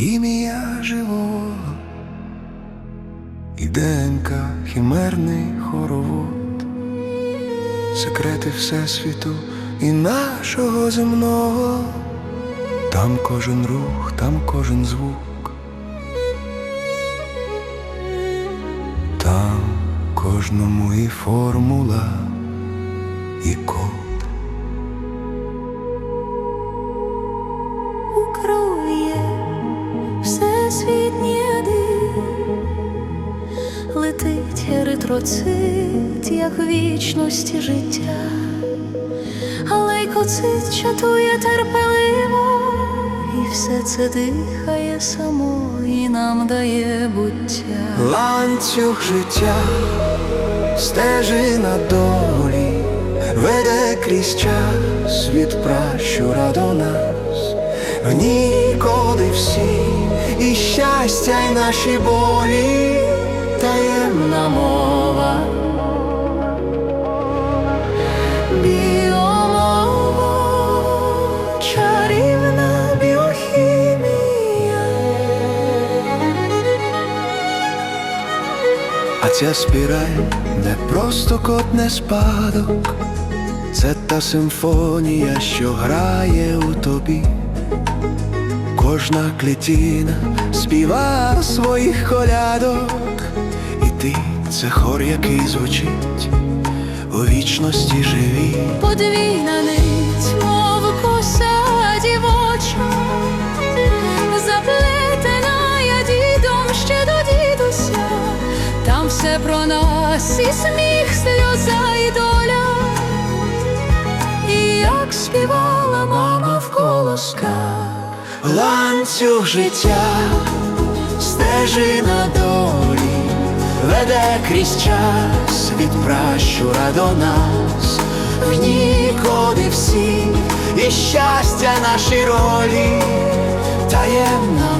алхімія живого, і ДНК хімерний хоровод, секрети Всесвіту і нашого земного, там кожен рух, там кожен звук, там кожному і формула, і код. У крові всесвітні див, летить еритроцит, як вічності життя, а лейкоцит чатує терпеливо, і все це дихає само і нам дає буття. Ланцюг життя, стежина долі, веде крізь час від пращура до нас, в ній всі, і щастя, й наші болі, таємна мова. А ця спіраль не просто код не спадок, це та симфонія, що грає у тобі. Кожна клітіна співа своїх колядок, і ти це хор, який звучить у вічності живі. Подвійна нить, мов коса дівоча, заплетена я дідом ще до дідуся, там все про нас, і сміх, сльоза і доля, і як мама в. Ланцюг життя, стежина долі, веде крізь час від пращура до нас, в ній всі, і щастя наші ролі, таємна